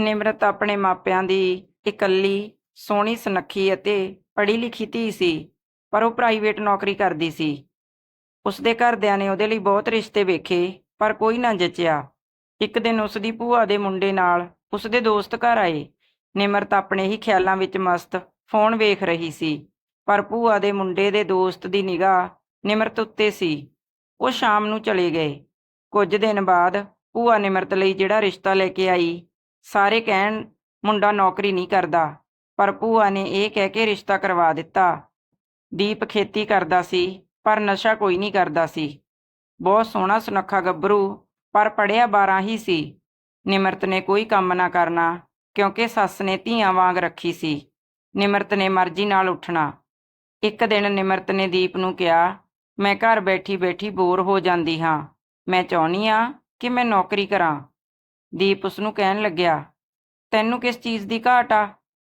ਨਿਮਰਤ ਆਪਣੇ ਮਾਪਿਆਂ ਦੀ ਇਕੱਲੀ, ਸੋਹਣੀ ਸੁਨੱਖੀ ਅਤੇ ਪੜ੍ਹੀ ਲਿਖੀ ਧੀ ਸੀ, ਪਰ ਉਹ ਪ੍ਰਾਈਵੇਟ ਨੌਕਰੀ ਕਰਦੀ ਸੀ। ਉਸਦੇ ਘਰਦਿਆਂ ਨੇ ਉਹਦੇ ਲਈ ਬਹੁਤ ਰਿਸ਼ਤੇ ਵੇਖੇ, ਪਰ ਕੋਈ ਨਾ ਜਚਿਆ। ਇੱਕ ਦਿਨ ਉਸਦੀ ਭੂਆ ਦੇ ਮੁੰਡੇ ਨਾਲ ਉਸਦੇ ਦੋਸਤ ਘਰ ਆਏ। ਨਿਮਰਤ ਆਪਣੇ ਹੀ ਖਿਆਲਾਂ ਵਿੱਚ ਮਸਤ ਫੋਨ ਵੇਖ ਰਹੀ ਸੀ, ਪਰ ਭੂਆ ਦੇ ਮੁੰਡੇ ਦੇ ਦੋਸਤ ਦੀ ਨਿਗਾਹ ਨਿਮਰਤ ਉੱਤੇ ਸੀ। ਉਹ ਸ਼ਾਮ ਨੂੰ ਚਲੇ ਗਏ। ਕੁਝ ਦਿਨ ਬਾਅਦ ਭੂਆ ਨਿਮਰਤ ਲਈ ਜਿਹੜਾ ਰਿਸ਼ਤਾ ਲੈ ਕੇ ਆਈ ਸਾਰੇ ਕਹਿਣ, ਮੁੰਡਾ ਨੌਕਰੀ ਨਹੀਂ ਕਰਦਾ। ਪਰ ਭੂਆ ਨੇ ਇਹ ਕਹਿ ਕੇ ਰਿਸ਼ਤਾ ਕਰਵਾ ਦਿੱਤਾ। ਦੀਪ ਖੇਤੀ ਕਰਦਾ ਸੀ, ਪਰ ਨਸ਼ਾ ਕੋਈ ਨਹੀਂ ਕਰਦਾ ਸੀ। ਬਹੁਤ ਸੋਹਣਾ ਸੁਨੱਖਾ ਗੱਭਰੂ, ਪਰ ਪੜਿਆ 12 ਹੀ ਸੀ। ਨਿਮਰਤ ਨੇ ਕੋਈ ਕੰਮ ਨਾ ਕਰਨਾ, ਕਿਉਂਕਿ ਸੱਸ ਨੇ ਧੀਆਂ ਵਾਂਗ ਰੱਖੀ ਸੀ। ਨਿਮਰਤ ਨੇ ਮਰਜ਼ੀ ਨਾਲ ਉੱਠਣਾ। ਇੱਕ ਦਿਨ ਨਿਮਰਤ ਨੇ ਦੀਪ ਨੂੰ ਕਿਹਾ, ਮੈਂ ਘਰ ਬੈਠੀ ਬੈਠੀ ਬੋਰ ਹੋ ਜਾਂਦੀ ਹਾਂ। ਮੈਂ ਚਾਹੁੰਦੀ ਆ ਕਿ ਮੈਂ ਨੌਕਰੀ ਕਰਾਂ। ਦੀਪ ਉਸ ਨੂੰ ਕਹਿਣ ਲੱਗਿਆ, ਤੈਨੂੰ ਕਿਸ ਚੀਜ਼ ਦੀ ਘਾਟ ਆ?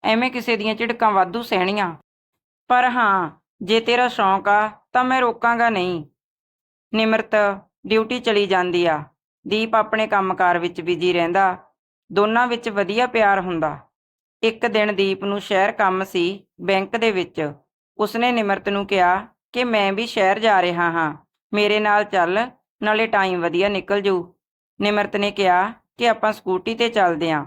ਐਵੇਂ ਕਿਸੇ ਦੀਆਂ ਝਿੜਕਾਂ ਵਾਧੂ ਸਹਿਣੀਆਂ। ਪਰ ਹਾਂ, ਜੇ ਤੇਰਾ ਸ਼ੌਂਕ ਆ, ਤਾਂ ਮੈਂ ਰੋਕਾਂਗਾ ਨਹੀਂ। ਨਿਮਰਤ, ਡਿਊਟੀ ਚਲੀ ਜਾਂਦੀ ਆ। ਦੀਪ ਆਪਣੇ ਕੰਮਕਾਰ ਵਿੱਚ ਬਿਜ਼ੀ ਰਹਿੰਦਾ। ਦੋਨਾਂ ਵਿੱਚ ਵਧੀਆ ਪਿਆਰ ਹੁੰਦਾ। ਇੱਕ ਦਿਨ ਦੀਪ ਨੂੰ ਸ਼ਹਿਰ ਕੰਮ ਸੀ, ਬੈਂਕ ਦੇ ਵਿੱਚ। ਉਸਨੇ ਨਿਮਰਤ ਨੂੰ ਕਿਹਾ ਕਿ ਮੈਂ ਵੀ ਸ਼ਹਿਰ ਜਾ ਰਿਹਾ ਹਾਂ। ਮੇਰੇ ਨਾਲ ਚੱਲ, ਨਾਲੇ ਟਾਈਮ ਵਧੀਆ ਨਿਕਲ ਜੂ। ਨਿਮਰਤ ਨੇ ਕਿਹਾ ਕਿ ਆਪਾਂ ਸਕੂਟੀ ਤੇ ਚੱਲਦੇ ਆਂ।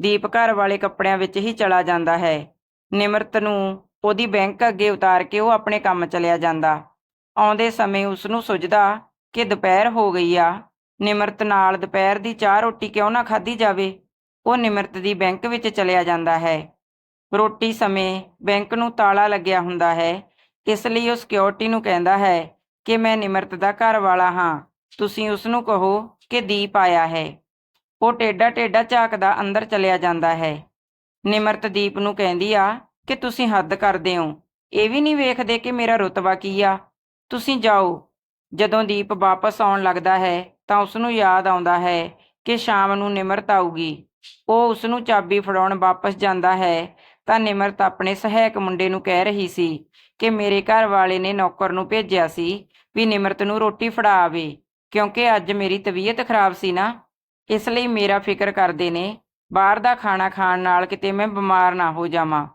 ਦੀਪ ਘਰ ਵਾਲੇ ਕੱਪੜਿਆਂ ਵਿੱਚ ਹੀ ਚਲਾ ਜਾਂਦਾ ਹੈ। ਨਿਮਰਤ ਨੂੰ ਉਹਦੀ ਬੈਂਕ ਅੱਗੇ ਉਤਾਰ ਕੇ ਉਹ ਆਪਣੇ ਕੰਮ ਚਲਿਆ ਜਾਂਦਾ। ਆਉਂਦੇ ਸਮੇਂ ਉਸ ਨੂੰ ਸੁਝਦਾ ਕਿ ਦੁਪਹਿਰ ਹੋ ਗਈ ਆ। ਨਿਮਰਤ ਨਾਲ ਦੁਪਹਿਰ ਦੀ ਚਾਹ ਰੋਟੀ ਕਿਉਂ ਨਾ ਖਾਧੀ ਜਾਵੇ? ਉਹ ਨਿਮਰਤ ਦੀ ਬੈਂਕ ਵਿੱਚ ਚਲਿਆ ਜਾਂਦਾ ਹੈ। ਰੋਟੀ ਸਮੇਂ ਬੈਂਕ ਨੂੰ ਤਾਲਾ ਲੱਗਿਆ ਹੁੰਦਾ ਹੈ। ਇਸ ਲਈ ਉਹ ਸਿਕਿਉਰਿਟੀ ਨੂੰ ਕਹਿੰਦਾ ਹੈ ਕਿ ਮੈਂ ਨਿਮਰਤ ਦਾ ਘਰ ਵਾਲਾ ਹਾਂ। ਤੁਸੀਂ ਉਸ ਨੂੰ ਕਹੋ ਕਿ ਦੀਪ ਆਇਆ ਹੈ। ਉਹ ਟੇਡਾ ਟੇਡਾ ਝਾਕਦਾ ਅੰਦਰ ਚਲਿਆ ਜਾਂਦਾ ਹੈ। ਨਿਮਰਤ ਦੀਪ ਨੂੰ ਕਹਿੰਦੀ ਆ ਕਿ ਤੁਸੀਂ ਹੱਦ ਕਰਦੇ ਹੋ। ਇਹ ਵੀ ਨਹੀਂ ਵੇਖਦੇ ਕਿ ਮੇਰਾ ਰੁਤਬਾ ਕੀ ਆ। ਤੁਸੀਂ ਜਾਓ। ਜਦੋਂ ਦੀਪ ਵਾਪਸ ਆਉਣ ਲੱਗਦਾ ਹੈ ਤਾਂ ਉਸ ਨੂੰ ਯਾਦ ਆਉਂਦਾ ਹੈ ਕਿ ਸ਼ਾਮ ਨੂੰ ਨਿਮਰਤ ਆਊਗੀ। ਉਹ ਉਸ ਨੂੰ ਚਾਬੀ ਫੜਾਉਣ ਵਾਪਸ ਜਾਂਦਾ ਹੈ ਤਾਂ ਨਿਮਰਤ ਆਪਣੇ ਸਹਾਇਕ ਮੁੰਡੇ ਨੂੰ ਕਹਿ ਰਹੀ ਸੀ ਕਿ ਮੇਰੇ ਘਰ ਵਾਲੇ ਨੇ ਨੌਕਰ ਨੂੰ ਭੇਜਿਆ ਸੀ ਵੀ ਨਿਮਰਤ ਨੂੰ ਰੋਟੀ ਫੜਾ ਆਵੇ, ਕਿਉਂਕਿ ਅੱਜ ਮੇਰੀ ਤਬੀਅਤ ਖਰਾਬ ਸੀ ਨਾ। ਇਸ ਲਈ ਮੇਰਾ ਫਿਕਰ ਕਰਦੇ ਨੇ, ਬਾਹਰ ਦਾ ਖਾਣਾ ਖਾਣ ਨਾਲ ਕਿਤੇ ਮੈਂ ਬਿਮਾਰ ਨਾ ਹੋ ਜਾਵਾਂ।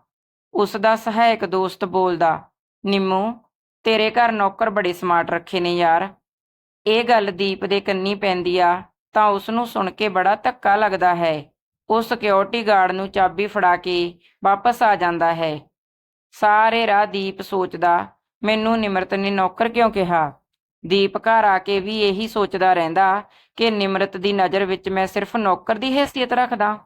ਉਸ ਦਾ ਸਹਾਇਕ ਦੋਸਤ ਬੋਲਦਾ, ਨਿੰਮੂ, ਤੇਰੇ ਘਰ ਨੌਕਰ ਬੜੇ ਸਮਾਰਟ ਰੱਖੇ ਨੇ ਯਾਰ। ਇਹ ਗੱਲ ਦੀਪ ਦੇ ਕੰਨੀ ਪੈਂਦੀ ਆ, ਤਾਂ ਉਸ ਨੂੰ ਸੁਣ ਕੇ ਬੜਾ ਧੱਕਾ ਲੱਗਦਾ ਹੈ। ਉਹ ਸਿਕਿਉਰਿਟੀ ਗਾਰਡ ਨੂੰ ਚਾਬੀ ਫੜਾ ਕੇ ਵਾਪਸ ਆ ਜਾਂਦਾ ਹੈ। ਸਾਰੇ ਰਾਹ ਦੀਪ ਸੋਚਦਾ, ਮੈਨੂੰ ਨਿਮਰਤ ਨੇ ਨੌਕਰ ਕਿਉਂ ਕਿਹਾ? ਦੀਪ ਘਰ ਆ ਕੇ ਵੀ ਇਹੀ ਸੋਚਦਾ ਰਹਿੰਦਾ ਕਿ ਨਿਮਰਤ ਦੀ ਨਜ਼ਰ ਵਿੱਚ ਮੈਂ ਸਿਰਫ ਨੌਕਰ ਦੀ ਹੈਸੀਅਤ ਰੱਖਦਾ।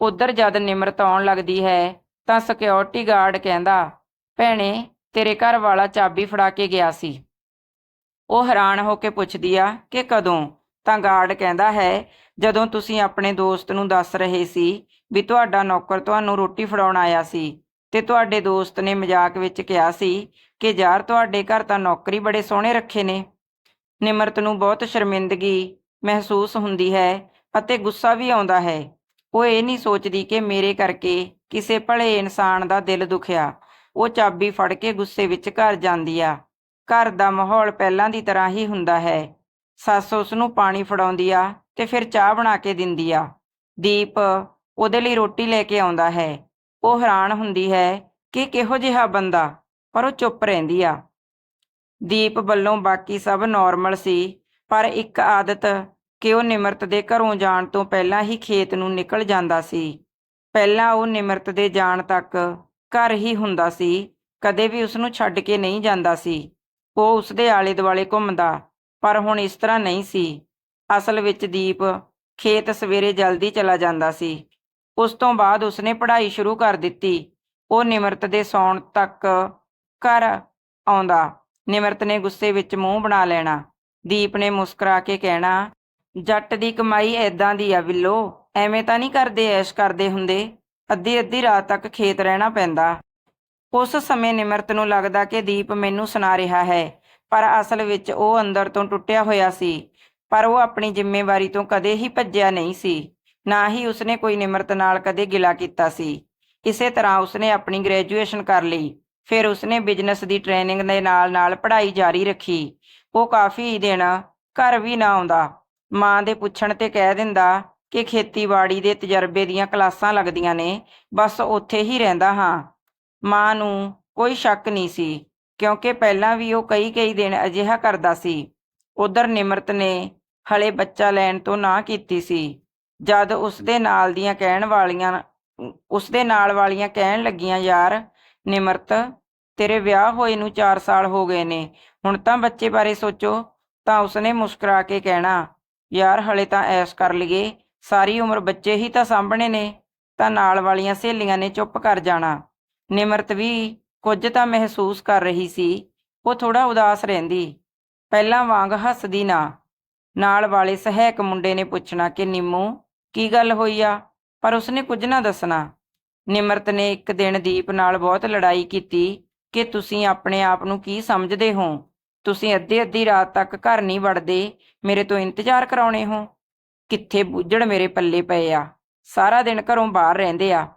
ਉਧਰ ਜਦ ਨਿਮਰਤ ਆਉਣ ਲੱਗਦੀ ਹੈ ਤਾਂ ਸਿਕਿਉਰਿਟੀ ਗਾਰਡ ਕਹਿੰਦਾ, ਭੈਣੇ, ਤੇਰੇ ਘਰ ਵਾਲਾ ਚਾਬੀ ਫੜਾ ਕੇ ਗਿਆ ਸੀ। ਉਹ ਹੈਰਾਨ ਹੋ ਕੇ ਪੁੱਛਦੀ ਆ ਕਿ ਕਦੋਂ? ਤਾਂ ਗਾਰਡ ਕਹਿੰਦਾ ਹੈ, ਜਦੋਂ ਤੁਸੀਂ ਆਪਣੇ ਦੋਸਤ ਨੂੰ ਦੱਸ ਰਹੇ ਸੀ ਵੀ ਤੁਹਾਡਾ ਨੌਕਰ ਤੁਹਾਨੂੰ ਰੋਟੀ ਫੜਾਉਣ ਆਇਆ ਸੀ ਤੇ ਤੁਹਾਡੇ ਦੋਸਤ ਨੇ ਮਜ਼ਾਕ ਵਿੱਚ ਕਿਹਾ ਸੀ ਕਿ ਯਾਰ ਤੁਹਾਡੇ ਘਰ ਤਾਂ ਨੌਕਰੀ ਬੜੇ ਸੋਹਣੇ ਰੱਖੇ ਨੇ। ਨਿਮਰਤ ਨੂੰ ਬਹੁਤ ਸ਼ਰਮਿੰਦਗੀ ਮਹਿਸੂਸ ਹੁੰਦੀ ਹੈ ਅਤੇ ਗੁੱਸਾ ਵੀ ਆਉਂਦਾ ਹੈ। ਉਹ ਇਹ ਨਹੀਂ ਸੋਚਦੀ ਕਿ ਮੇਰੇ ਕਰਕੇ ਕਿਸੇ ਭਲੇ ਇਨਸਾਨ ਦਾ ਦਿਲ ਦੁਖਿਆ। ਉਹ ਚਾਬੀ ਫੜ ਕੇ ਗੁੱਸੇ ਵਿੱਚ ਘਰ ਜਾਂਦੀ ਆ। ਘਰ ਦਾ ਮਾਹੌਲ ਪਹਿਲਾਂ ਦੀ ਤਰ੍ਹਾਂ ਹੀ ਹੁੰਦਾ ਹੈ। ਸੱਸ ਉਸ ਨੂੰ ਪਾਣੀ ਫੜਾਉਂਦੀ ਆ ਤੇ ਫਿਰ ਚਾਹ ਬਣਾ ਕੇ ਦਿੰਦੀ ਆ। ਦੀਪ ਉਹਦੇ ਲਈ ਰੋਟੀ ਲੈ ਕੇ ਆਉਂਦਾ ਹੈ। ਉਹ ਹੈਰਾਨ ਹੁੰਦੀ ਹੈ ਕਿ ਕਿਹੋ ਜਿਹਾ ਬੰਦਾ, ਪਰ ਉਹ ਚੁੱਪ ਰਹਿੰਦੀ ਆ। ਦੀਪ ਵੱਲੋਂ ਬਾਕੀ ਸਭ ਨਾਰਮਲ ਸੀ, ਪਰ ਇੱਕ ਆਦਤ ਕਿ ਉਹ ਨਿਮਰਤ ਦੇ ਘਰੋਂ ਜਾਣ ਤੋਂ ਪਹਿਲਾਂ ਹੀ ਖੇਤ ਨੂੰ ਨਿਕਲ ਜਾਂਦਾ ਸੀ। ਪਹਿਲਾਂ ਉਹ ਨਿਮਰਤ ਦੇ ਜਾਣ ਤੱਕ ਘਰ ਹੀ ਹੁੰਦਾ ਸੀ, ਕਦੇ ਵੀ ਉਸ ਨੂੰ ਛੱਡ ਕੇ ਨਹੀਂ ਜਾਂਦਾ ਸੀ। ਉਹ ਉਸ ਦੇ ਆਲੇ ਦੁਆਲੇ ਘੁੰਮਦਾ, ਪਰ ਹੁਣ ਇਸ ਤਰ੍ਹਾਂ ਨਹੀਂ ਸੀ। ਅਸਲ ਵਿੱਚ ਦੀਪ ਖੇਤ ਸਵੇਰੇ ਜਲਦੀ ਚਲਾ ਜਾਂਦਾ ਸੀ। ਉਸ ਤੋਂ ਬਾਅਦ ਉਸਨੇ ਪੜ੍ਹਾਈ ਸ਼ੁਰੂ ਕਰ ਦਿੱਤੀ। ਉਹ ਨਿਮਰਤ ਦੇ ਸੌਣ ਤੱਕ ਘਰ ਆਉਂਦਾ। ਨਿਮਰਤ ਨੇ ਗੁੱਸੇ ਵਿੱਚ ਮੂੰਹ ਬਣਾ ਲੈਣਾ। ਦੀਪ ਨੇ ਮੁਸਕਰਾ ਕੇ ਕਹਿਣਾ, ਜੱਟ ਦੀ ਕਮਾਈ ਐਦਾਂ ਦੀ ਆ ਬਿੱਲੋ, ਐਵੇਂ ਤਾਂ ਨਹੀਂ ਕਰਦੇ ਐਸ਼ ਕਰਦੇ ਹੁੰਦੇ। ਅੱਧੀ ਅੱਧੀ ਰਾਤ ਤੱਕ ਖੇਤ ਰਹਿਣਾ ਪੈਂਦਾ। ਉਸ ਸਮੇਂ ਨਿਮਰਤ ਨੂੰ ਲੱਗਦਾ ਕਿ ਦੀਪ ਮੈਨੂੰ ਸੁਣਾ ਰਿਹਾ ਹੈ, ਪਰ ਅਸਲ ਵਿੱਚ ਉਹ ਅੰਦਰ ਤੋਂ ਟੁੱਟਿਆ ਹੋਇਆ ਸੀ, ਪਰ ਉਹ ਆਪਣੀ ਜ਼ਿੰਮੇਵਾਰੀ ਤੋਂ ਕਦੇ ਹੀ ਭੱਜਿਆ ਨਹੀਂ ਸੀ, ਨਾ ਹੀ ਉਸਨੇ ਕੋਈ ਨਿਮਰਤ ਨਾਲ ਕਦੇ ਗਿਲਾ ਕੀਤਾ ਸੀ। ਇਸੇ ਤਰ੍ਹਾਂ ਉਸਨੇ ਆਪਣੀ ਗ੍ਰੈਜੂਏਸ਼ਨ ਕਰ ਲਈ। ਫਿਰ ਉਸਨੇ ਬਿਜ਼ਨਸ ਦੀ ਟ੍ਰੇਨਿੰਗ ਦੇ ਨਾਲ-ਨਾਲ ਪੜ੍ਹਾਈ ਜਾਰੀ ਰੱਖੀ। ਉਹ ਕਾਫੀ ਦਿਨ ਘਰ ਵੀ ਨਾ ਆਉਂਦਾ। ਮਾਂ ਦੇ ਪੁੱਛਣ ਤੇ ਕਹਿ ਦਿੰਦਾ ਕਿ ਖੇਤੀਬਾੜੀ ਦੇ ਤਜਰਬੇ ਦੀਆਂ ਕਲਾਸਾਂ ਲੱਗਦੀਆਂ ਨੇ, ਬਸ ਉੱਥੇ ਹੀ ਰਹਿੰਦਾ ਹਾਂ। ਮਾਂ ਨੂੰ ਕੋਈ ਸ਼ੱਕ ਨਹੀਂ ਸੀ, ਕਿਉਂਕਿ ਪਹਿਲਾਂ ਵੀ ਉਹ ਕਈ ਕਈ ਦਿਨ ਅਜਿਹਾ ਕਰਦਾ ਸੀ। ਉਧਰ ਨਿਮਰਤ ਨੇ ਹਲੇ ਬੱਚਾ ਲੈਣ ਤੋਂ ਨਾ ਕੀਤੀ ਸੀ। ਜਦ ਉਸਦੇ ਨਾਲ ਦੀਆਂ ਕਹਿਣ ਵਾਲੀਆਂ ਉਸਦੇ ਨਾਲ ਵਾਲੀਆਂ ਕਹਿਣ ਲੱਗੀਆਂ, ਯਾਰ ਨਿਮਰਤ, ਤੇਰੇ ਵਿਆਹ ਹੋਏ ਨੂੰ 4 ਸਾਲ ਹੋ ਗਏ ਨੇ। ਹੁਣ ਤਾਂ ਬੱਚੇ ਬਾਰੇ ਸੋਚੋ, ਤਾਂ ਉਸਨੇ ਮੁਸਕਰਾ ਕੇ ਕਹਿਣਾ, ਯਾਰ, ਹਲੇ ਤਾਂ ਐਸ਼ ਕਰ ਲਈਏ। ਸਾਰੀ ਉਮਰ ਬੱਚੇ ਹੀ ਤਾਂ ਸਾਂਭਣੇ ਨੇ। ਤਾਂ ਨਾਲ ਵਾਲੀਆਂ ਸਹੇਲੀਆਂ ਨੇ ਚੁੱਪ ਕਰ ਜਾਣਾ। ਨਿਮਰਤ ਵੀ ਕੁਝ ਤਾਂ ਮਹਿਸੂਸ ਕਰ ਰਹੀ ਸੀ। ਉਹ ਥੋੜਾ ਉਦਾਸ ਰਹਿੰਦੀ। ਪਹਿਲਾਂ ਵਾਂਗ ਹੱਸਦੀ ਨਾ। ਨਾਲ ਵਾਲੇ ਸਹਾਇਕ ਮੁੰਡੇ ਨੇ ਪੁੱਛਣਾ ਕਿ, ਨਿੰਮੂ, ਕੀ ਗੱਲ ਹੋਈ ਆ? ਪਰ ਉਸਨੇ ਕੁਝ ਨਾ ਦੱਸਣਾ। ਨਿਮਰਤ ਨੇ ਇੱਕ ਦਿਨ ਦੀਪ ਨਾਲ ਬਹੁਤ ਲੜਾਈ ਕੀਤੀ ਕਿ ਤੁਸੀਂ ਆਪਣੇ ਆਪ ਨੂੰ ਕੀ ਸਮਝਦੇ ਹੋ? ਤੁਸੀਂ ਅੱਧੀ ਅੱਧੀ ਰਾਤ ਤੱਕ ਘਰ ਨਹੀਂ ਵੜਦੇ, ਮੇਰੇ ਤੋਂ ਇੰਤਜ਼ਾਰ ਕਰਾਉਣੇ ਹੋ? ਕਿੱਥੇ ਬੁੱਝੜ ਮੇਰੇ ਪੱਲੇ ਪਏ ਆ? ਸਾਰਾ ਦਿਨ ਘਰੋਂ ਬਾਹਰ ਰਹਿੰਦੇ ਆ।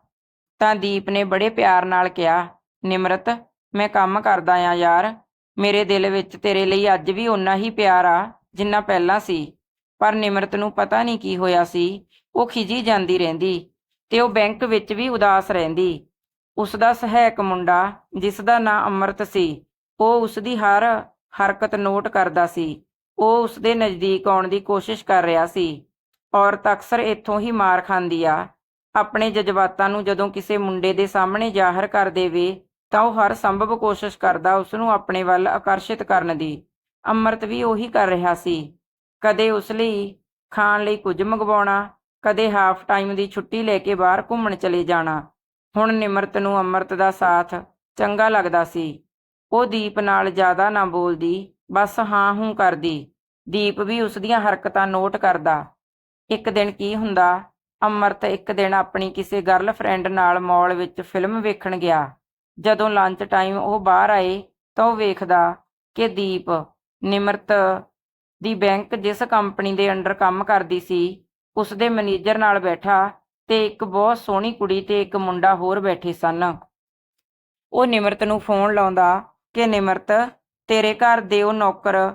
ਤਾਂ ਦੀਪ ਨੇ ਬੜੇ ਪਿਆਰ ਨਾਲ ਕਿਹਾ, ਨਿਮਰਤ, ਮੈਂ ਕੰਮ ਕਰਦਾ ਆ ਯਾਰ। ਮੇਰੇ ਦਿਲ ਵਿੱਚ ਤੇਰੇ ਲਈ ਅੱਜ ਵੀ ਓਨਾ ਹੀ ਪਿਆਰ ਆ, ਜਿੰਨਾ ਪਹਿਲਾਂ ਸੀ। ਪਰ ਨਿਮਰਤ ਨੂੰ ਪਤਾ ਨਹੀਂ ਕੀ ਹੋਇਆ ਸੀ। ਉਹ ਖਿਜੀ ਜਾਂਦੀ ਰਹਿੰਦੀ। ਤੇ ਉਹ ਬੈਂਕ ਵਿੱਚ ਵੀ ਉਦਾਸ ਰਹਿੰਦੀ। ਉਸ ਦਾ ਸਹਾਇਕ ਮੁੰਡਾ, ਜਿਸ ਦਾ ਨਾਂ ਅਮਰਤ ਸੀ, ਉਹ ਉਸ ਦੀ ਹਰ ਹਰਕਤ ਨੋਟ ਕਰਦਾ ਸੀ। ਉਹ ਉਸ ਦੇ ਨਜ਼ਦੀਕ ਆਉਣ ਦੀ ਕੋਸ਼ਿਸ਼ ਕਰ ਰਿਹਾ ਸੀ। ਔਰਤ ਅਕਸਰ ਇੱਥੋਂ ਹੀ ਮਾਰ ਖਾਂਦੀ ਆ। ਆਪਣੇ ਜਜ਼ਬਾਤਾਂ ਨੂੰ ਜਦੋਂ ਕਿਸੇ ਮੁੰਡੇ ਦੇ ਸਾਹਮਣੇ ਜ਼ਾਹਰ ਕਰ ਦੇਵੇ, ਤਾਂ ਉਹ ਹਰ ਸੰਭਵ ਕੋਸ਼ਿਸ਼ ਕਰਦਾ ਉਸ ਨੂੰ ਆਪਣੇ ਵੱਲ ਆਕਰਸ਼ਿਤ ਕਰਨ ਦੀ। ਅੰਮ੍ਰਿਤ ਵੀ ਉਹੀ ਕਰ ਰਿਹਾ ਸੀ। ਕਦੇ ਉਸ ਲਈ ਖਾਣ ਲਈ ਕੁਝ ਮੰਗਵਾਉਣਾ ਕਦੇ ਹਾਫ ਟਾਈਮ ਦੀ ਛੁੱਟੀ ਲੈ ਕੇ ਬਾਹਰ ਘੁੰਮਣ ਚਲੇ ਜਾਣਾ। ਹੁਣ ਨਿਮਰਤ ਨੂੰ ਅੰਮ੍ਰਿਤ ਦਾ ਸਾਥ ਚੰਗਾ ਲੱਗਦਾ ਸੀ। ਉਹ ਦੀਪ ਨਾਲ ਜ਼ਿਆਦਾ ਨਾ ਬੋਲਦੀ, ਬਸ ਹਾਂ ਹੂੰ ਕਰਦੀ। ਦੀਪ ਵੀ ਉਸ ਦੀਆਂ ਹਰਕਤਾਂ ਨੋਟ ਕਰਦਾ। ਇੱਕ ਦਿਨ ਕੀ ਹੁੰਦਾ, ਅੰਮ੍ਰਿਤ ਇੱਕ ਦਿਨ ਆਪਣੀ ਕਿਸੇ ਗਰਲਫ੍ਰੈਂਡ ਨਾਲ ਮਾਲ ਵਿੱਚ ਫਿਲਮ ਵੇਖਣ ਗਿਆ। ਜਦੋਂ ਲੰਚ ਟਾਈਮ ਉਹ ਬਾਹਰ ਆਏ, ਤਾਂ ਉਹ ਵੇਖਦਾ ਕਿ ਦੀਪ, ਨਿਮਰਤ ਦੀ ਬੈਂਕ ਜਿਸ ਕੰਪਨੀ ਦੇ ਅੰਡਰ ਕੰਮ ਕਰਦੀ ਸੀ ਉਸ ਦੇ ਮੈਨੇਜਰ ਨਾਲ ਬੈਠਾ ਤੇ ਇੱਕ ਬਹੁਤ ਸੋਹਣੀ ਕੁੜੀ ਤੇ ਇੱਕ ਮੁੰਡਾ ਹੋਰ ਬੈਠੇ ਸਨ। ਉਹ ਨਿਮਰਤ ਨੂੰ ਫੋਨ ਲਾਉਂਦਾ ਕਿ, ਨਿਮਰਤ, ਤੇਰੇ ਘਰ ਦੇ ਉਹ ਨੌਕਰ।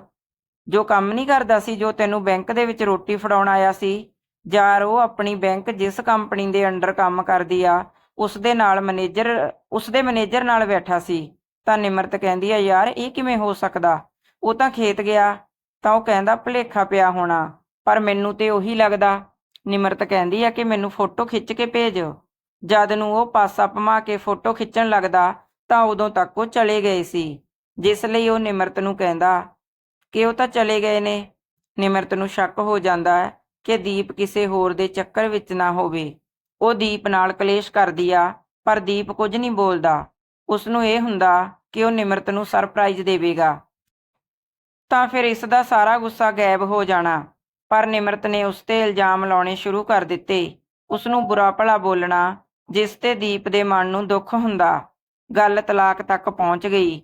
ਜੋ ਕੰਮ ਨਹੀਂ ਕਰਦਾ ਸੀ, ਜੋ ਤੈਨੂੰ ਬੈਂਕ ਦੇ ਵਿੱਚ ਰੋਟੀ ਫੜਾਉਣ ਆਇਆ ਸੀ, ਯਾਰ, ਉਹ ਆਪਣੀ ਬੈਂਕ ਜਿਸ ਕੰਪਨੀ ਦੇ ਅੰਡਰ ਕੰਮ ਕਰਦੀ ਆ ਉਸ ਦੇ ਨਾਲ ਮੈਨੇਜਰ ਉਸ ਦੇ ਮੈਨੇਜਰ ਨਾਲ ਬੈਠਾ ਸੀ। ਤਾਂ ਨਿਮਰਤ ਕਹਿੰਦੀ ਆ, ਯਾਰ, ਇਹ ਕਿਵੇਂ ਹੋ ਸਕਦਾ? ਉਹ ਤਾਂ ਖੇਤ ਗਿਆ, ਤਾਂ ਉਹ ਕਹਿੰਦਾ ਭੁਲੇਖਾ ਪਿਆ ਹੋਣਾ, ਪਰ ਮੈਨੂੰ ਤੇ ਉਹੀ ਲੱਗਦਾ। ਨਿਮਰਤ ਕਹਿੰਦੀ ਆ ਕਿ ਮੈਨੂੰ ਫੋਟੋ ਖਿੱਚ ਕੇ ਭੇਜ ਜਦ ਨੂੰ ਉਹ ਪਾਸਾ ਭਮਾ ਕੇ ਫੋਟੋ ਖਿੱਚਣ ਲੱਗਦਾ, ਤਾਂ ਉਦੋਂ ਤੱਕ ਉਹ ਚਲੇ ਗਏ ਸੀ। ਜਿਸ ਲਈ ਉਹ ਨਿਮਰਤ ਨੂੰ ਕਹਿੰਦਾ, ਕਿ ਉਹ ਤਾਂ ਚਲੇ ਗਏ ਨੇ। ਨਿਮਰਤ ਨੂੰ ਸ਼ੱਕ ਹੋ ਜਾਂਦਾ ਹੈ ਕਿ ਦੀਪ ਕਿਸੇ ਹੋਰ ਦੇ ਚੱਕਰ ਵਿੱਚ ਨਾ ਹੋਵੇ। ਉਹ ਦੀਪ ਨਾਲ ਕਲੇਸ਼ ਕਰਦੀ ਆ, ਪਰ ਦੀਪ ਕੁਝ ਨਹੀਂ ਬੋਲਦਾ। ਉਸ ਨੂੰ ਇਹ ਹੁੰਦਾ ਕਿ ਉਹ ਨਿਮਰਤ ਨੂੰ ਸਰਪ੍ਰਾਈਜ਼ ਦੇਵੇਗਾ। ਤਾਂ ਫਿਰ ਇਸ ਦਾ ਸਾਰਾ ਗੁੱਸਾ ਗਾਇਬ ਹੋ ਜਾਣਾ। ਪਰ ਨਿਮਰਤ ਨੇ ਉਸ ਤੇ ਇਲਜ਼ਾਮ ਲਾਉਣੇ ਸ਼ੁਰੂ ਕਰ ਦਿੱਤੇ। ਉਸ ਨੂੰ ਬੁਰਾ ਭਲਾ ਬੋਲਣਾ, ਜਿਸ ਤੇ ਦੀਪ ਦੇ ਮਨ ਨੂੰ ਦੁੱਖ ਹੁੰਦਾ, ਗੱਲ ਤਲਾਕ ਤੱਕ ਪਹੁੰਚ ਗਈ।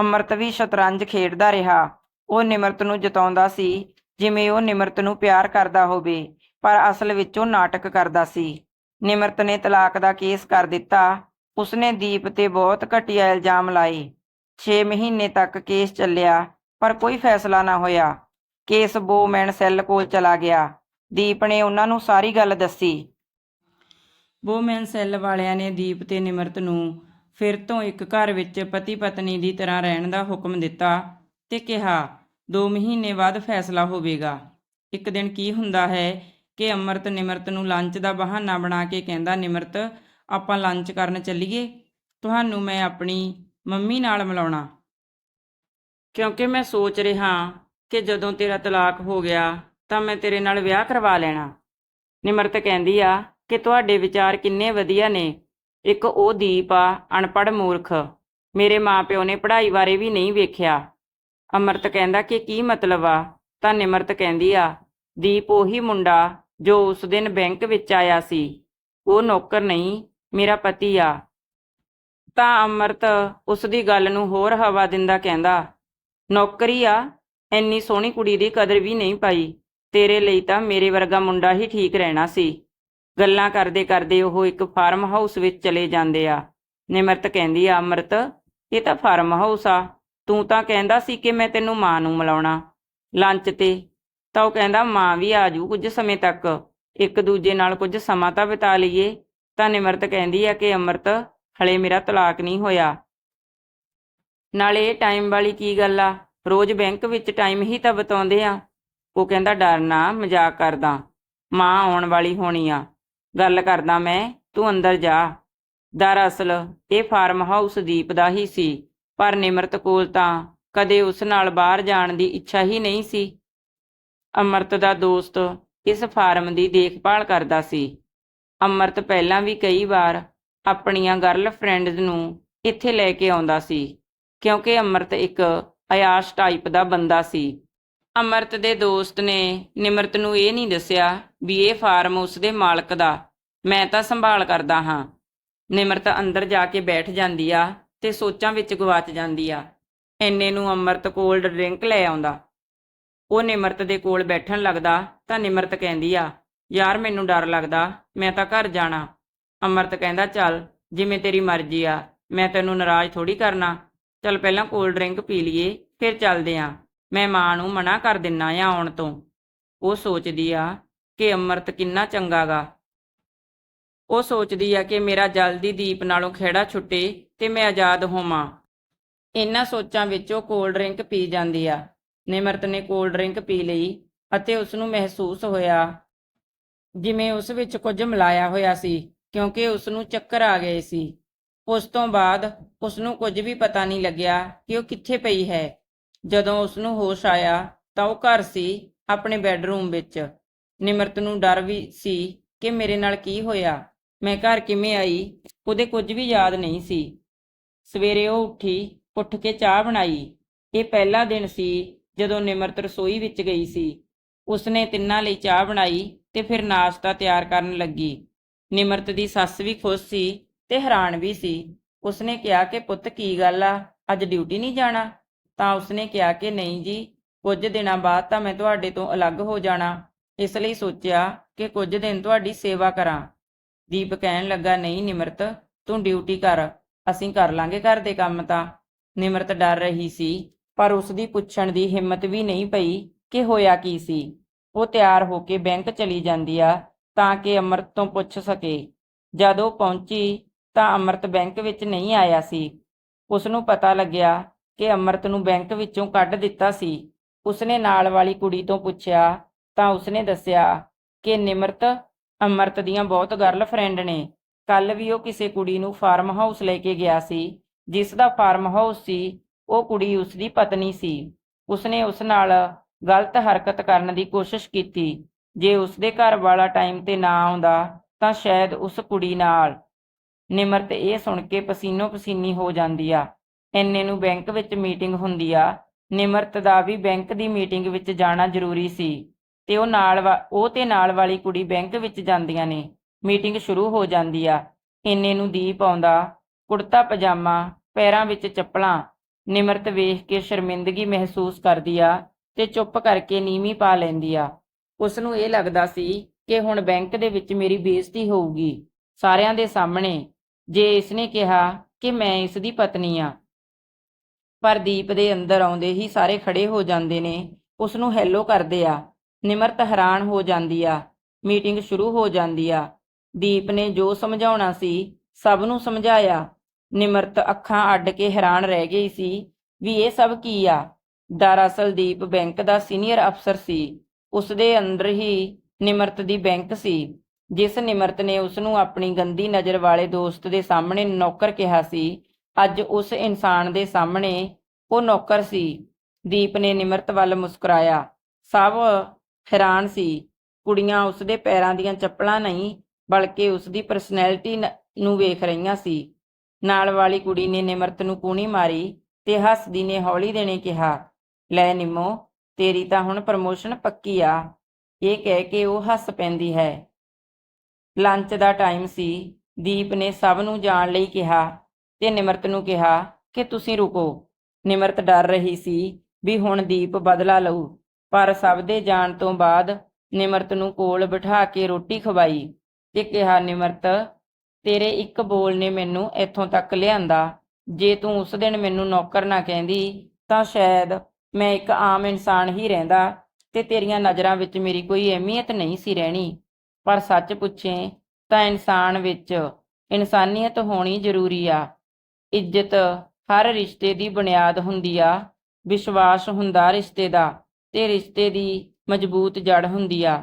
ਅਮਰਤ ਵੀ ਸ਼ਤਰੰਜ ਖੇਡਦਾ ਰਿਹਾ। ਉਹ ਨਿਮਰਤ ਨੂੰ ਜਤਾਉਂਦਾ ਸੀ, ਜਿਵੇਂ ਉਹ ਨਿਮਰਤ ਨੂੰ ਪਿਆਰ ਕਰਦਾ ਹੋਵੇ, ਪਰ ਅਸਲ ਵਿੱਚ ਉਹ ਨਾਟਕ ਕਰਦਾ ਸੀ। ਨਿਮਰਤ ਨੇ ਤਲਾਕ ਦਾ ਕੇਸ ਕਰ ਦਿੱਤਾ। ਉਸਨੇ ਦੀਪ ਤੇ ਬਹੁਤ ਘਟੀਆ ਇਲਜ਼ਾਮ ਲਾਏ। 6 ਮਹੀਨੇ ਤੱਕ ਕੇਸ ਚੱਲਿਆ, ਪਰ ਕੋਈ ਫੈਸਲਾ ਨਾ ਹੋਇਆ। ਕੇਸ ਬੋਮੈਨ ਸੈੱਲ ਕੋਲ ਚਲਾ ਗਿਆ। ਦੀਪ ਨੇ ਉਹਨਾਂ ਨੂੰ ਸਾਰੀ ਗੱਲ ਦੱਸੀ। ਬੋਮੈਨ ਸੈੱਲ ਵਾਲਿਆਂ ਨੇ ਦੀਪ ਤੇ ਨਿਮਰਤ ਨੂੰ ਫਿਰ ਤੋਂ ਇੱਕ ਘਰ ਵਿੱਚ ਪਤੀ ਪਤਨੀ ਦੀ ਤਰ੍ਹਾਂ ਰਹਿਣ ਦਾ ਹੁਕਮ ਦਿੱਤਾ ਤੇ ਕਿਹਾ 2 ਮਹੀਨੇ ਬਾਅਦ ਫੈਸਲਾ ਹੋਵੇਗਾ। ਇੱਕ ਦਿਨ ਕੀ ਹੁੰਦਾ ਹੈ ਕਿ ਅਮਰਤ ਨਿਮਰਤ ਨੂੰ ਲੰਚ ਦਾ ਬਹਾਨਾ ਬਣਾ ਕੇ ਕਹਿੰਦਾ, ਨਿਮਰਤ, ਆਪਾਂ ਲੰਚ ਕਰਨ ਚੱਲੀਏ? ਤੁਹਾਨੂੰ ਮੈਂ ਆਪਣੀ ਮੰਮੀ ਨਾਲ ਮਿਲਾਉਣਾ। ਕਿਉਂਕਿ ਮੈਂ ਸੋਚ ਰਿਹਾ ਕਿ ਜਦੋਂ ਤੇਰਾ ਤਲਾਕ ਹੋ ਗਿਆ ਤਾਂ ਮੈਂ ਤੇਰੇ ਨਾਲ ਵਿਆਹ ਕਰਵਾ ਲੈਣਾ। ਨਿਮਰਤ ਕਹਿੰਦੀ ਆ ਕਿ ਤੁਹਾਡੇ ਵਿਚਾਰ ਕਿੰਨੇ ਵਧੀਆ ਨੇ। ਇੱਕ ਉਹ ਦੀਪ ਆ, ਅਨਪੜ੍ਹ ਮੂਰਖ। ਮੇਰੇ ਮਾਪਿਓ ਨੇ ਪੜ੍ਹਾਈ ਬਾਰੇ ਵੀ ਨਹੀਂ ਵੇਖਿਆ। ਅਮਰਤ ਕਹਿੰਦਾ ਕਿ ਕੀ ਮਤਲਬ ਆ? ਤਾਂ ਨਿਮਰਤ ਕਹਿੰਦੀ ਆ, ਦੀਪ ਉਹੀ ਮੁੰਡਾ ਜੋ ਉਸ ਦਿਨ ਬੈਂਕ ਵਿੱਚ ਆਇਆ ਸੀ। ਉਹ ਨੌਕਰ ਨਹੀਂ, ਮੇਰਾ ਪਤੀ ਆ। ਤਾਂ ਅਮਰਤ ਉਸ ਦੀ ਗੱਲ ਨੂੰ ਹੋਰ ਹਵਾ ਦਿੰਦਾ ਕਹਿੰਦਾ, ਨੌਕਰੀ ਆ ਐਨੀ ਸੋਹਣੀ ਕੁੜੀ ਦੀ ਕਦਰ ਵੀ ਨਹੀਂ ਪਾਈ। ਤੇਰੇ ਲਈ ਤਾਂ ਮੇਰੇ ਵਰਗਾ ਮੁੰਡਾ ਹੀ ਠੀਕ ਰਹਿਣਾ ਸੀ। ਗੱਲਾਂ ਕਰਦੇ ਕਰਦੇ ਉਹ ਇੱਕ ਫਾਰਮ ਹਾਊਸ ਵਿੱਚ ਚਲੇ ਜਾਂਦੇ ਆ। ਨਿਮਰਤ ਕਹਿੰਦੀ, ਆ ਅਮਰਤ, ਇਹ ਤਾਂ ਫਾਰਮ ਹਾਊਸ ਆ। ਤੂੰ ਤਾਂ ਕਹਿੰਦਾ ਸੀ ਕਿ ਮੈਂ ਤੈਨੂੰ ਮਾਂ ਨੂੰ ਮਿਲਾਉਣਾ। ਲੰਚ ਤੇ। ਤਾਂ ਉਹ ਕਹਿੰਦਾ, ਮਾਂ ਵੀ ਆ ਜੂ ਕੁਝ ਸਮੇਂ ਤੱਕ। ਇੱਕ ਦੂਜੇ ਨਾਲ ਕੁਝ ਸਮਾਂ ਤਾਂ ਬਿਤਾ ਲਈਏ। ਤਾਂ ਨਿਮਰਤ ਕਹਿੰਦੀ ਆ ਕਿ ਅਮਰਤ, ਹਲੇ ਮੇਰਾ ਤਲਾਕ ਨਹੀਂ ਹੋਇਆ। ਨਾਲੇ ਇਹ ਟਾਈਮ ਵਾਲੀ ਕੀ ਗੱਲ ਆ? ਰੋਜ਼ ਬੈਂਕ ਵਿੱਚ ਟਾਈਮ ਹੀ ਤਾਂ ਬਤਾਉਂਦੇ ਆ। ਉਹ ਕਹਿੰਦਾ, ਡਰ ਨਾ, ਮਜ਼ਾਕ ਕਰਦਾ। ਮਾਂ ਆਉਣ ਵਾਲੀ ਹੋਣੀ ਆ। ਗੱਲ ਕਰਦਾ ਮੈਂ, ਤੂੰ ਅੰਦਰ ਜਾ। ਦਰਅਸਲ, ਇਹ ਫਾਰਮ ਹਾਊਸ ਦੀਪ ਦਾ ਹੀ ਸੀ। ਪਰ ਨਿਮਰਤ ਕੋਲ ਤਾਂ ਕਦੇ ਉਸ ਨਾਲ ਬਾਹਰ ਜਾਣ ਦੀ ਇੱਛਾ ਹੀ ਨਹੀਂ ਸੀ। ਅਮਰਤ ਦਾ ਦੋਸਤ ਇਸ ਫਾਰਮ ਦੀ ਦੇਖਭਾਲ ਕਰਦਾ ਸੀ। ਅਮਰਤ ਪਹਿਲਾਂ ਵੀ ਕਈ ਵਾਰ ਆਪਣੀਆਂ ਗਰਲਫ੍ਰੈਂਡਸ ਨੂੰ ਇੱਥੇ ਲੈ ਕੇ ਆਉਂਦਾ ਸੀ। ਕਿਉਂਕਿ ਅਮਰਤ ਇੱਕ ਅਯਾਸ਼ ਟਾਈਪ ਦਾ ਬੰਦਾ ਸੀ। ਅਮਰਤ ਦੇ ਦੋਸਤ ਨੇ ਨਿਮਰਤ ਨੂੰ ਇਹ ਨਹੀਂ ਦੱਸਿਆ ਵੀ ਇਹ ਫਾਰਮ ਉਸਦੇ ਮਾਲਕ ਦਾ। ਮੈਂ ਤਾਂ ਸੰਭਾਲ ਕਰਦਾ ਹਾਂ। ਨਿਮਰਤ ਅੰਦਰ ਜਾ ਕੇ ਬੈਠ ਜਾਂਦੀ ਆ ਤੇ ਸੋਚਾਂ ਵਿੱਚ ਗਵਾਚ ਜਾਂਦੀ ਆ। ਐਨੇ ਨੂੰ ਅਮਰਤ ਕੋਲਡ ਡਰਿੰਕ ਲੈ ਆਉਂਦਾ। ਉਹ ਨਿਮਰਤ ਦੇ ਕੋਲ ਬੈਠਣ ਲੱਗਦਾ ਤਾਂ ਨਿਮਰਤ ਕਹਿੰਦੀ ਆ, ਯਾਰ, ਮੈਨੂੰ ਡਰ ਲੱਗਦਾ, ਮੈਂ ਤਾਂ ਘਰ ਜਾਣਾ। ਅਮਰਤ ਕਹਿੰਦਾ, ਚੱਲ, ਜਿਵੇਂ ਤੇਰੀ ਮਰਜ਼ੀ ਆ, ਮੈਂ ਤੈਨੂੰ ਨਾਰਾਜ਼ ਥੋੜੀ ਕਰਨਾ। ਚੱਲ ਪਹਿਲਾਂ ਕੋਲਡ ਡਰਿੰਕ ਪੀ ਲਈਏ, ਫਿਰ ਚੱਲਦੇ ਆਂ। ਮੈਂ ਮਾਂ ਨੂੰ ਮਨਾ ਕਰ ਦਿੰਨਾ ਆ ਆਉਣ ਤੋਂ। ਉਹ ਸੋਚਦੀ ਆ ਕਿ ਅਮਰਤ ਕਿੰਨਾ ਚੰਗਾਗਾ ਉਹ ਸੋਚਦੀ ਆ ਕਿ ਮੇਰਾ ਜਲਦੀ ਦੀਪ ਨਾਲੋਂ ਖੇੜਾ ਛੁੱਟੇ ਤੇ ਮੈਂ ਆਜ਼ਾਦ ਹੋਵਾਂ। ਇਹਨਾਂ ਸੋਚਾਂ ਵਿੱਚ ਉਹ ਕੋਲਡ ਡਰਿੰਕ ਪੀ ਜਾਂਦੀ ਆ। ਨਿਮਰਤ ਨੇ ਕੋਲਡ ਡਰਿੰਕ ਪੀ ਲਈ ਅਤੇ ਉਸ ਨੂੰ ਮਹਿਸੂਸ ਹੋਇਆ ਜਿਵੇਂ ਉਸ ਵਿੱਚ ਕੁਝ ਮਿਲਾਇਆ ਹੋਇਆ ਸੀ, ਕਿਉਂਕਿ ਉਸ ਨੂੰ ਚੱਕਰ ਆ ਗਏ ਸੀ। ਉਸ ਤੋਂ ਬਾਅਦ ਉਸ ਨੂੰ ਕੁਝ ਵੀ ਪਤਾ ਨਹੀਂ ਲੱਗਿਆ ਕਿ ਉਹ ਕਿੱਥੇ ਪਈ ਹੈ। ਜਦੋਂ ਉਸ ਨੂੰ ਹੋਸ਼ ਆਇਆ ਤਾਂ ਉਹ ਘਰ ਸੀ ਆਪਣੇ ਬੈੱਡਰੂਮ ਵਿੱਚ। ਨਿਮਰਤ ਨੂੰ ਡਰ ਵੀ ਸੀ ਕਿ ਮੇਰੇ ਨਾਲ ਕੀ ਹੋਇਆ। ਮੈਂ ਘਰ ਕਿਵੇਂ ਆਈ, ਉਹਦੇ ਕੁਝ ਵੀ ਯਾਦ ਨਹੀਂ ਸੀ। ਸਵੇਰੇ ਉਹ ਉੱਠੀ, ਉੱਠ ਕੇ ਚਾਹ ਬਣਾਈ। ਇਹ ਪਹਿਲਾ ਦਿਨ ਸੀ ਜਦੋਂ ਨਿਮਰਤ ਰਸੋਈ ਵਿੱਚ ਗਈ ਸੀ। ਉਸਨੇ ਤਿੰਨਾਂ ਲਈ ਚਾਹ ਬਣਾਈ ਤੇ ਫਿਰ ਨਾਸ਼ਤਾ ਤਿਆਰ ਕਰਨ ਲੱਗੀ। ਨਿਮਰਤ ਦੀ ਸੱਸ ਵੀ ਖੁਸ਼ ਸੀ ਤੇ ਹੈਰਾਨ ਵੀ ਸੀ। ਉਸਨੇ ਕਿਹਾ ਕਿ, ਪੁੱਤ, ਕੀ ਗੱਲ ਆ? ਅੱਜ ਡਿਊਟੀ ਨਹੀਂ ਜਾਣਾ? ਤਾਂ ਉਸਨੇ ਕਿਹਾ ਕਿ, ਨਹੀਂ ਜੀ, ਕੁਝ ਦਿਨਾਂ ਬਾਅਦ ਤਾਂ ਮੈਂ ਤੁਹਾਡੇ ਤੋਂ ਅਲੱਗ ਹੋ ਜਾਣਾ। ਇਸ ਲਈ ਸੋਚਿਆ ਕਿ ਕੁਝ ਦਿਨ ਤੁਹਾਡੀ ਸੇਵਾ ਕਰਾਂ। ਦੀਪ ਕਹਿਣ ਲੱਗਾ, ਨਹੀਂ ਨਿਮਰਤ, ਤੂੰ ਡਿਊਟੀ ਕਰ। ਅਸੀਂ ਕਰ ਲਾਂਗੇ ਘਰ ਦੇ ਕੰਮ ਤਾਂ। ਨਿਮਰਤ ਡਰ ਰਹੀ ਸੀ, ਪਰ ਉਸ ਦੀ ਪੁੱਛਣ ਦੀ ਹਿੰਮਤ ਵੀ ਨਹੀਂ ਪਈ ਕਿ ਹੋਇਆ ਕੀ ਸੀ। ਉਹ ਤਿਆਰ ਹੋ ਕੇ ਬੈਂਕ ਚਲੀ ਜਾਂਦੀ ਆ ਤਾਂ ਕਿ ਅਮਰਤ ਤੋਂ ਪੁੱਛ ਸਕੇ। ਜਦ ਉਹ ਪਹੁੰਚੀ ਤਾਂ ਅਮਰਤ ਬੈਂਕ ਵਿੱਚ ਨਹੀਂ ਆਇਆ ਸੀ। ਉਸ ਨੂੰ ਪਤਾ ਲੱਗਿਆ ਕਿ ਅਮਰਤ ਨੂੰ ਬੈਂਕ ਵਿੱਚੋਂ ਕੱਢ ਦਿੱਤਾ ਸੀ। ਉਸਨੇ ਨਾਲ ਵਾਲੀ ਕੁੜੀ ਤੋਂ ਪੁੱਛਿਆ, ਤਾਂ ਉਸਨੇ ਦੱਸਿਆ ਕਿ ਨਿਮਰਤ, ਅਮਰਤ ਦੀਆਂ ਬਹੁਤ ਗਰਲਫ੍ਰੈਂਡ ਨੇ। ਕੱਲ ਵੀ ਉਹ ਕਿਸੇ ਕੁੜੀ ਨੂੰ ਫਾਰਮ ਹਾਊਸ ਲੈ ਕੇ ਗਿਆ ਸੀ। ਜਿਸ ਦਾ ਫਾਰਮ ਹਾਊਸ ਸੀ, ਉਹ ਕੁੜੀ ਉਸ ਦੀ ਪਤਨੀ ਸੀ। ਉਸਨੇ ਉਸ ਨਾਲ ਗਲਤ ਹਰਕਤ ਕਰਨ ਦੀ ਕੋਸ਼ਿਸ਼ ਕੀਤੀ। ਜੇ ਉਸਦੇ ਘਰ ਵਾਲਾ ਟਾਈਮ ਤੇ ਨਾ ਆਉਂਦਾ, ਤਾਂ ਸ਼ਾਇਦ ਉਸ ਕੁੜੀ ਨਾਲ ਨਿਮਰਤ ਇਹ ਸੁਣ ਕੇ ਪਸੀਨੋ ਪਸੀਨੀ ਹੋ ਜਾਂਦੀ ਆ। ਐਨੇ ਨੂੰ ਬੈਂਕ ਵਿੱਚ ਮੀਟਿੰਗ ਹੁੰਦੀ ਆ। ਨਿਮਰਤ ਦਾ ਵੀ ਬੈਂਕ ਦੀ ਮੀਟਿੰਗ ਵਿੱਚ ਜਾਣਾ ਜ਼ਰੂਰੀ ਸੀ ਤੇ ਉਹ ਨਾਲ ਉਹ ਤੇ ਨਾਲ ਵਾਲੀ ਕੁੜੀ ਬੈਂਕ ਵਿੱਚ ਜਾਂਦੀਆਂ ਨੇ। ਮੀਟਿੰਗ ਸ਼ੁਰੂ ਹੋ ਜਾਂਦੀ ਆ। ਇੰਨੇ ਨੂੰ ਦੀਪ ਆਉਂਦਾ। ਕੁੜਤਾ, ਪਜਾਮਾ, ਪੈਰਾਂ ਵਿੱਚ ਚੱਪਲਾਂ। ਨਿਮਰਤ ਵੇਖ ਕੇ ਸ਼ਰਮਿੰਦਗੀ ਮਹਿਸੂਸ ਕਰਦੀ ਆ ਤੇ ਚੁੱਪ ਕਰਕੇ ਨੀਵੀਂ ਪਾ ਲੈਂਦੀ ਆ। ਉਸ ਨੂੰ ਇਹ ਲੱਗਦਾ ਸੀ ਕਿ ਹੁਣ ਬੈਂਕ ਦੇ ਵਿੱਚ ਮੇਰੀ ਬੇਇੱਜ਼ਤੀ ਹੋਊਗੀ। ਸਾਰਿਆਂ ਦੇ ਸਾਹਮਣੇ ਜੇ ਇਸਨੇ ਕਿਹਾ ਕਿ ਮੈਂ ਇਸ ਦੀ ਪਤਨੀ ਆ, ਪਰ ਦੀਪ ਦੇ ਅੰਦਰ ਆਉਂਦੇ ਹੀ ਸਾਰੇ ਖੜੇ ਹੋ ਜਾਂਦੇ ਨੇ ਉਸ ਨੂੰ ਹੈਲੋ ਕਰਦੇ ਆ, ਨਿਮਰਤ ਹੈਰਾਨ ਹੋ ਜਾਂਦੀ ਆ ਮੀਟਿੰਗ ਸ਼ੁਰੂ ਹੋ ਜਾਂਦੀ ਆ। ਦੀਪ ਨੇ ਜੋ ਸਮਝਾਉਣਾ ਸੀ, ਸਭ ਨੂੰ ਸਮਝਾਇਆ। ਨਿਮਰਤ ਅੱਖਾਂ ਅੱਡ ਕੇ ਹੈਰਾਨ ਰਹਿ ਗਈ ਸੀ ਵੀ ਇਹ ਸਭ ਕੀ ਆ? ਦਰਅਸਲ ਦੀਪ ਬੈਂਕ ਦਾ ਸੀਨੀਅਰ ਅਫਸਰ ਸੀ। ਉਸ ਦੇ ਅੰਦਰ ਹੀ ਨਿਮਰਤ ਦੀ ਬੈਂਕ ਸੀ। ਜਿਸ ਨਿਮਰਤ ਨੇ ਉਸ ਨੂੰ ਆਪਣੀ ਗੰਦੀ ਨਜ਼ਰ ਵਾਲੇ ਦੋਸਤ ਦੇ ਸਾਹਮਣੇ ਨੌਕਰ ਕਿਹਾ ਸੀ, ਅੱਜ ਉਸ ਇਨਸਾਨ ਦੇ ਸਾਹਮਣੇ ਉਹ ਨੌਕਰ ਸੀ। ਦੀਪ ਨੇ ਨਿਮਰਤ ਵੱਲ ਮੁਸਕਰਾਇਆ। ਸਭ ਹੈਰਾਨ ਸੀ। ਕੁੜੀਆਂ ਉਸ ਦੇ ਪੈਰਾਂ ਦੀਆਂ ਚੱਪਲਾਂ ਨਹੀਂ, ਬਲਕਿ ਉਸ ਦੀ ਪਰਸਨੈਲਿਟੀ ਨੂੰ ਵੇਖ ਰਹੀਆਂ ਸੀ। ਨਾਲ ਵਾਲੀ ਕੁੜੀ ਨੇ ਨਿਮਰਤ ਨੂੰ ਕੂਣੀ ਮਾਰੀ ਤੇ ਹੱਸਦੀ ਨੇ ਹੌਲੀ ਦੇਣੇ ਕਿਹਾ, ਲੈ ਨਿੰਮੋ, ਤੇਰੀ ਤਾਂ ਹੁਣ ਪ੍ਰਮੋਸ਼ਨ ਪੱਕੀ ਆ। ਇਹ ਕਹਿ ਕੇ ਉਹ ਹੱਸ ਪੈਂਦੀ ਹੈ। ਲੰਚ ਦਾ ਟਾਈਮ ਸੀ। ਦੀਪ ਨੇ ਸਭ ਨੂੰ ਜਾਣ ਲਈ ਕਿਹਾ ਤੇ ਨਿਮਰਤ ਨੂੰ ਕਿਹਾ ਕਿ ਤੁਸੀਂ ਰੁਕੋ। ਨਿਮਰਤ ਡਰ ਰਹੀ ਸੀ ਵੀ ਹੁਣ ਦੀਪ ਬਦਲਾ ਲਊ, ਪਰ ਸਭ ਦੇ ਜਾਣ ਤੋਂ ਬਾਅਦ ਨਿਮਰਤ ਨੂੰ ਕੋਲ ਬਿਠਾ ਕੇ ਰੋਟੀ ਖਵਾਈ ਤੇ ਕਿਹਾ, ਨਿਮਰਤ, ਤੇਰੇ ਇੱਕ ਬੋਲ ਨੇ ਮੈਨੂੰ ਇੱਥੋਂ ਤੱਕ ਲਿਆਂਦਾ। ਜੇ ਤੂੰ ਉਸ ਦਿਨ ਮੈਨੂੰ ਨੌਕਰ ਨਾ ਕਹਿੰਦੀ, ਤਾਂ ਸ਼ਾਇਦ ਮੈਂ ਇੱਕ ਆਮ ਇਨਸਾਨ ਹੀ ਰਹਿੰਦਾ ਤੇ ਤੇਰੀਆਂ ਨਜ਼ਰਾਂ ਵਿੱਚ ਮੇਰੀ ਕੋਈ ਅਹਿਮੀਅਤ ਨਹੀਂ ਸੀ ਰਹਿਣੀ। ਪਰ ਸੱਚ ਪੁੱਛੇ ਤਾਂ ਇਨਸਾਨ ਵਿੱਚ ਇਨਸਾਨੀਅਤ ਹੋਣੀ ਜ਼ਰੂਰੀ ਆ। ਇੱਜ਼ਤ ਹਰ ਰਿਸ਼ਤੇ ਦੀ ਬੁਨਿਆਦ ਹੁੰਦੀ ਆ। ਵਿਸ਼ਵਾਸ ਹੁੰਦਾ ਰਿਸ਼ਤੇ ਦਾ ਤੇ ਰਿਸ਼ਤੇ ਦੀ ਮਜ਼ਬੂਤ ਜੜ ਹੁੰਦੀ ਆ।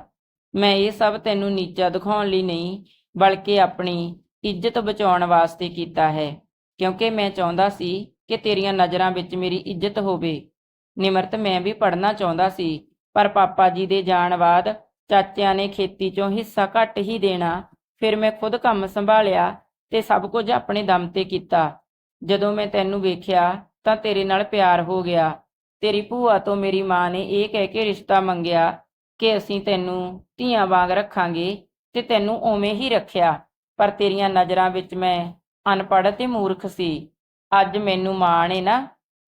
ਮੈਂ ਇਹ ਸਭ ਤੈਨੂੰ ਨੀਚਾ ਦਿਖਾਉਣ ਲਈ ਨਹੀਂ, ਬਲਕਿ ਆਪਣੀ ਇੱਜ਼ਤ ਬਚਾਉਣ ਵਾਸਤੇ ਕੀਤਾ ਹੈ, ਕਿਉਂਕਿ ਮੈਂ ਚਾਹੁੰਦਾ ਸੀ ਕਿ ਤੇਰੀਆਂ ਨਜ਼ਰਾਂ ਵਿੱਚ ਮੇਰੀ ਇੱਜ਼ਤ ਹੋਵੇ। ਨਿਮਰਤ, ਮੈਂ ਵੀ ਪੜ੍ਹਨਾ ਚਾਹੁੰਦਾ ਸੀ, ਪਰ ਪਾਪਾ ਜੀ ਦੇ ਜਾਣ ਬਾਅਦ ਚਾਚਿਆਂ ਨੇ ਖੇਤੀ ਚੋਂ ਹਿੱਸਾ ਘੱਟ ਹੀ ਦੇਣਾ। ਫਿਰ ਮੈਂ ਖੁਦ ਕੰਮ ਸੰਭਾਲਿਆ ਤੇ ਸਭ ਕੁਝ ਆਪਣੇ ਦਮ ਤੇ ਕੀਤਾ। ਜਦੋਂ ਮੈਂ ਤੈਨੂੰ ਵੇਖਿਆ ਤਾਂ ਤੇਰੇ ਨਾਲ ਪਿਆਰ ਹੋ ਗਿਆ। ਤੇਰੀ ਭੂਆ ਤੋਂ ਮੇਰੀ ਮਾਂ ਨੇ ਇਹ ਕਹਿ ਕੇ ਰਿਸ਼ਤਾ ਮੰਗਿਆ ਕਿ ਅਸੀਂ ਤੈਨੂੰ ਧੀਆਂ ਵਾਂਗ ਰੱਖਾਂਗੇ ਤੇ ਤੈਨੂੰ ਉਵੇਂ ਹੀ ਰੱਖਿਆ। ਪਰ ਤੇਰੀਆਂ ਨਜ਼ਰਾਂ ਵਿੱਚ ਮੈਂ ਅਨਪੜ੍ਹ ਤੇ ਮੂਰਖ ਸੀ। ਅੱਜ ਮੈਨੂੰ ਮਾਣ ਏ ਨਾ,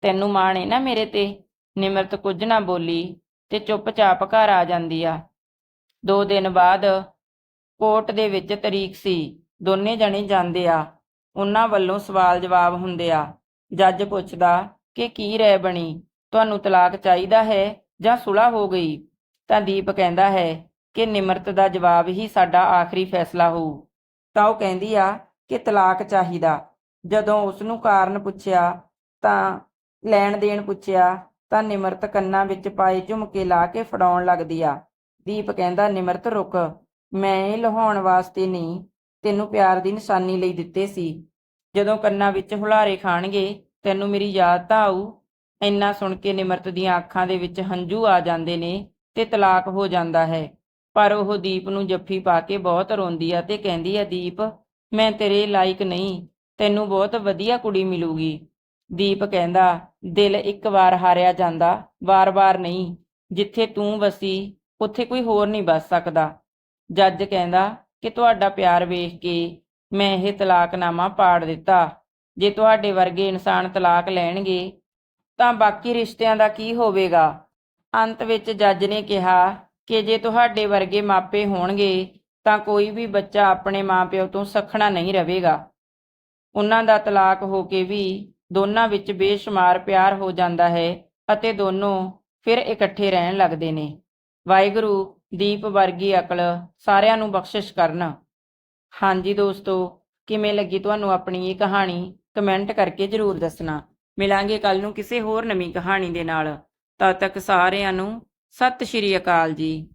ਤੈਨੂੰ ਮਾਣ ਏ ਨਾ ਮੇਰੇ ਤੇ। ਨਿਮਰਤ ਕੁਝ ਨਾ ਬੋਲੀ ਤੇ ਚੁੱਪਚਾਪ ਘਰ ਆ ਜਾਂਦੀ ਆ। ਦੋ ਦਿਨ ਬਾਅਦ ਕੋਰਟ ਦੇ ਵਿੱਚ ਤਰੀਕ ਸੀ। ਦੋਨੇ ਜਣੇ ਜਾਂਦੇ ਆ। ਉਹਨਾਂ ਵੱਲੋਂ ਸਵਾਲ ਜਵਾਬ ਹੁੰਦੇ ਆ। ਜੱਜ ਪੁੱਛਦਾ ਕਿ ਕੀ ਰਹਿ ਬਣੀ? ਤੁਹਾਨੂੰ ਤਲਾਕ ਚਾਹੀਦਾ ਹੈ ਜਾਂ ਸੁਲ੍ਹਾ ਹੋ ਗਈ? ਤਾਂ ਦੀਪ ਕਹਿੰਦਾ ਹੈ ਕਿ ਨਿਮਰਤ ਦਾ ਜਵਾਬ ਹੀ ਸਾਡਾ ਆਖਰੀ ਫੈਸਲਾ ਹੋਊ। ਤਾਂ ਉਹ ਕਹਿੰਦੀ ਆ ਕਿ ਤਲਾਕ ਚਾਹੀਦਾ। ਜਦੋਂ ਉਸ ਨੂੰ ਕਾਰਨ ਪੁੱਛਿਆ ਤਾਂ, ਲੈਣ ਦੇਣ ਪੁੱਛਿਆ ਤਾਂ ਨਿਮਰਤ ਕੰਨਾਂ ਵਿੱਚ ਪਾਏ ਝੁਮਕੇ ਲਾ ਕੇ ਫੜਾਉਣ ਲੱਗਦੀ ਆ। ਦੀਪ ਕਹਿੰਦਾ, ਨਿਮਰਤ, ਰੁਕ। ਮੈਂ ਇਹ ਲਹਾਉਣ ਵਾਸਤੇ ਨਹੀਂ, ਤੈਨੂੰ ਪਿਆਰ ਦੀ ਨਿਸ਼ਾਨੀ ਲਈ ਦਿੱਤੇ ਸੀ। ਜਦੋਂ ਕੰਨਾਂ ਵਿੱਚ ਹੁਲਾਰੇ ਖਾਣਗੇ, ਤੈਨੂੰ ਮੇਰੀ ਯਾਦ ਤਾਂ ਆਊ। ਇੰਨਾ ਸੁਣ ਕੇ ਨਿਮਰਤ ਦੀਆਂ ਅੱਖਾਂ ਦੇ ਵਿੱਚ ਹੰਝੂ ਆ ਜਾਂਦੇ ਨੇ ਤੇ ਤਲਾਕ ਹੋ ਜਾਂਦਾ ਹੈ। ਪਰ ਉਹ ਦੀਪ ਨੂੰ ਜੱਫੀ ਪਾ ਕੇ ਬਹੁਤ ਰੋਂਦੀ ਆ ਤੇ ਕਹਿੰਦੀ ਆ, ਦੀਪ, ਮੈਂ ਤੇਰੇ ਲਾਇਕ ਨਹੀਂ, ਤੈਨੂੰ ਬਹੁਤ ਵਧੀਆ ਕੁੜੀ ਮਿਲੂਗੀ। ਦੀਪ ਕਹਿੰਦਾ, ਦਿਲ ਇੱਕ ਵਾਰ ਹਾਰਿਆ ਜਾਂਦਾ, ਵਾਰ-ਵਾਰ ਨਹੀਂ। ਜਿੱਥੇ ਤੂੰ ਵਸੀ ਉੱਥੇ ਕੋਈ ਹੋਰ ਨਹੀਂ ਬਚ ਸਕਦਾ। ਜੱਜ ਕਹਿੰਦਾ ਕਿ ਤੁਹਾਡਾ ਪਿਆਰ ਵੇਖ ਕੇ ਮੈਂ ਇਹ ਤਲਾਕਨਾਮਾ ਪਾੜ ਦਿੱਤਾ। ਜੇ ਤੁਹਾਡੇ ਵਰਗੇ ਇਨਸਾਨ ਤਲਾਕ ਲੈਣਗੇ, ਤਾਂ ਬਾਕੀ ਰਿਸ਼ਤਿਆਂ ਦਾ ਕੀ ਹੋਵੇਗਾ? ਅੰਤ ਵਿੱਚ ਜੱਜ ਨੇ ਕਿਹਾ ਕਿ ਜੇ ਤੁਹਾਡੇ ਵਰਗੇ ਮਾਪੇ ਹੋਣਗੇ, ਤਾਂ ਕੋਈ ਵੀ ਬੱਚਾ ਆਪਣੇ ਮਾਪਿਓ ਤੋਂ ਸਖਣਾ ਨਹੀਂ ਰਹੇਗਾ। ਉਹਨਾਂ ਦਾ ਤਲਾਕ ਹੋ ਕੇ ਵੀ ਦੋਨਾਂ ਵਿੱਚ ਬੇਸ਼ੁਮਾਰ ਪਿਆਰ ਹੋ ਜਾਂਦਾ ਹੈ ਅਤੇ ਦੋਨੋਂ ਫਿਰ ਇਕੱਠੇ ਰਹਿਣ ਲੱਗਦੇ ਨੇ। ਵਾਹਿਗੁਰੂ, ਦੀਪ ਵਰਗੀ ਅਕਲ ਸਾਰਿਆਂ ਨੂੰ ਬਖਸ਼ਿਸ਼ ਕਰਨ। ਹਾਂਜੀ ਦੋਸਤੋ, ਕਿਵੇਂ ਲੱਗੀ ਤੁਹਾਨੂੰ ਆਪਣੀ ਇਹ ਕਹਾਣੀ? ਕਮੈਂਟ ਕਰਕੇ ਜਰੂਰ ਦੱਸਣਾ। ਮਿਲਾਂਗੇ ਕੱਲ ਨੂੰ ਕਿਸੇ ਹੋਰ ਨਵੀਂ ਕਹਾਣੀ ਦੇ ਨਾਲ। ਤਦ ਤੱਕ ਸਾਰਿਆਂ ਨੂੰ ਸਤਿ ਸ਼੍ਰੀ ਅਕਾਲ ਜੀ।